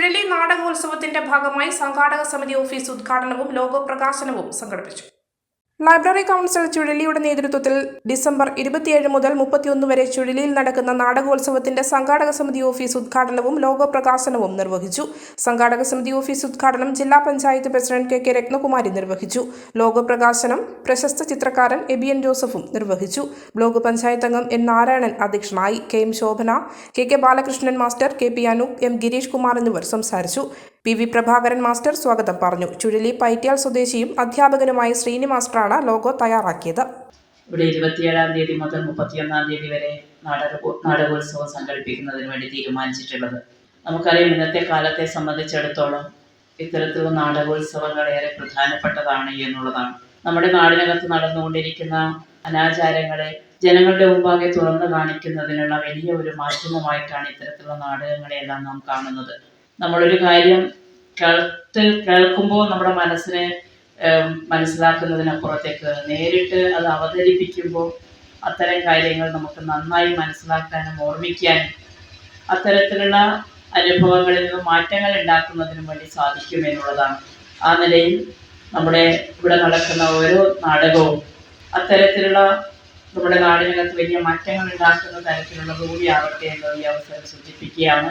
ചുഴലി നാടകോത്സവത്തിന്റെ ഭാഗമായി സംഘാടക സമിതി ഓഫീസ് ഉദ്ഘാടനവും ലോഗോ പ്രകാശനവും സംഘടിപ്പിച്ചു. ലൈബ്രറി കൗൺസിൽ ചുഴലിയുടെ നേതൃത്വത്തിൽ ഡിസംബർ ഇരുപത്തിയേഴ് മുതൽ മുപ്പത്തിയൊന്ന് വരെ ചുഴലിയിൽ നടക്കുന്ന നാടകോത്സവത്തിന്റെ സംഘാടക സമിതി ഓഫീസ് ഉദ്ഘാടനവും ലോഗോ പ്രകാശനവും നിർവഹിച്ചു. സംഘാടക സമിതി ഓഫീസ് ഉദ്ഘാടനം ജില്ലാ panchayat president K K Ratnakumari നിർവഹിച്ചു. ലോഗോ പ്രകാശനം പ്രശസ്ത ചിത്രകാരൻ എബിയൻ ജോസഫും നിർവഹിച്ചു. ബ്ലോക്ക് പഞ്ചായത്ത് അംഗം എൻ നാരായണൻ അധ്യക്ഷനായി K M Shobhana K K Balakrishnan master K P Anoop M Girish Kumar എന്നിവർ സംസാരിച്ചു. പി വി പ്രഭാകരൻ മാസ്റ്റർ സ്വാഗതം പറഞ്ഞു. ചുഴലി പൈറ്റ്യാൽ സ്വദേശിയും അധ്യാപകനുമായ ശ്രീനി മാസ്റ്ററാണ് ലോഗോ തയ്യാറാക്കിയത്. ഇവിടെ ഇരുപത്തിയേഴാം തീയതി മുതൽ മുപ്പത്തിയൊന്നാം തീയതി വരെ നാടക നാടകോത്സവം സംഘടിപ്പിക്കുന്നതിന് വേണ്ടി തീരുമാനിച്ചിട്ടുള്ളത്. നമുക്കറിയാം ഇന്നത്തെ കാലത്തെ സംബന്ധിച്ചിടത്തോളം ഇത്തരത്തിലുള്ള നാടകോത്സവങ്ങൾ ഏറെ പ്രധാനപ്പെട്ടതാണ് എന്നുള്ളതാണ്. നമ്മുടെ നാടിനകത്ത് നടന്നുകൊണ്ടിരിക്കുന്ന അനാചാരങ്ങളെ ജനങ്ങളുടെ മുമ്പാകെ തുറന്നു കാണിക്കുന്നതിനുള്ള വലിയ ഒരു മാധ്യമമായിട്ടാണ് ഇത്തരത്തിലുള്ള നാടകങ്ങളെയെല്ലാം നാം കാണുന്നത്. നമ്മളൊരു കാര്യം കേൾത്ത് കേൾക്കുമ്പോൾ നമ്മുടെ മനസ്സിനെ മനസ്സിലാക്കുന്നതിനപ്പുറത്തേക്ക് നേരിട്ട് അത് അവതരിപ്പിക്കുമ്പോൾ അത്തരം കാര്യങ്ങൾ നമുക്ക് നന്നായി മനസ്സിലാക്കാനും ഓർമ്മിക്കാനും അത്തരത്തിലുള്ള അനുഭവങ്ങളിൽ നിന്ന് മാറ്റങ്ങൾ ഉണ്ടാക്കുന്നതിനും വേണ്ടി സാധിക്കും എന്നുള്ളതാണ്. ആ നിലയിൽ നമ്മുടെ ഇവിടെ നടക്കുന്ന ഓരോ നാടകവും അത്തരത്തിലുള്ള നമ്മുടെ നാടിനകത്ത് വലിയ മാറ്റങ്ങൾ ഉണ്ടാക്കുന്ന തരത്തിലുള്ള കൂടിയാവട്ടെ എന്ന് ഈ അവസരം സൂചിപ്പിക്കുകയാണ്.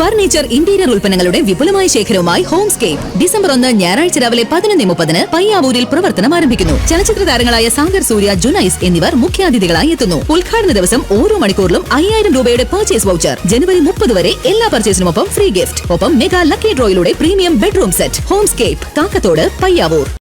ഫർണിച്ചർ ഇന്റീരിയർ ഉൽപ്പന്നങ്ങളുടെ വിപുലമായ ശേഖരവുമായി ഹോംസ്കേപ്പ്. ഡിസംബർ ഒന്ന് ഞായറാഴ്ച രാവിലെ പതിനൊന്ന് മുപ്പതിന് പയ്യാവൂരിൽ പ്രവർത്തനം ആരംഭിക്കുന്നു. ചലച്ചിത്ര താരങ്ങളായ സാഗർ സൂര്യ ജുനൈസ് എന്നിവർ മുഖ്യാതിഥികളായി എത്തുന്നു. ഉദ്ഘാടന ദിവസം ഓരോ മണിക്കൂറിലും അയ്യായിരം രൂപയുടെ പർച്ചേസ് വൗച്ചർ ജനുവരി മുപ്പത് വരെ എല്ലാ പർച്ചേസിനുമൊപ്പം ഫ്രീ ഗിഫ്റ്റ് ഒപ്പം mega lucky ഡ്രോയിലൂടെ premium bedroom set homescape Kakkathode Payyavoor.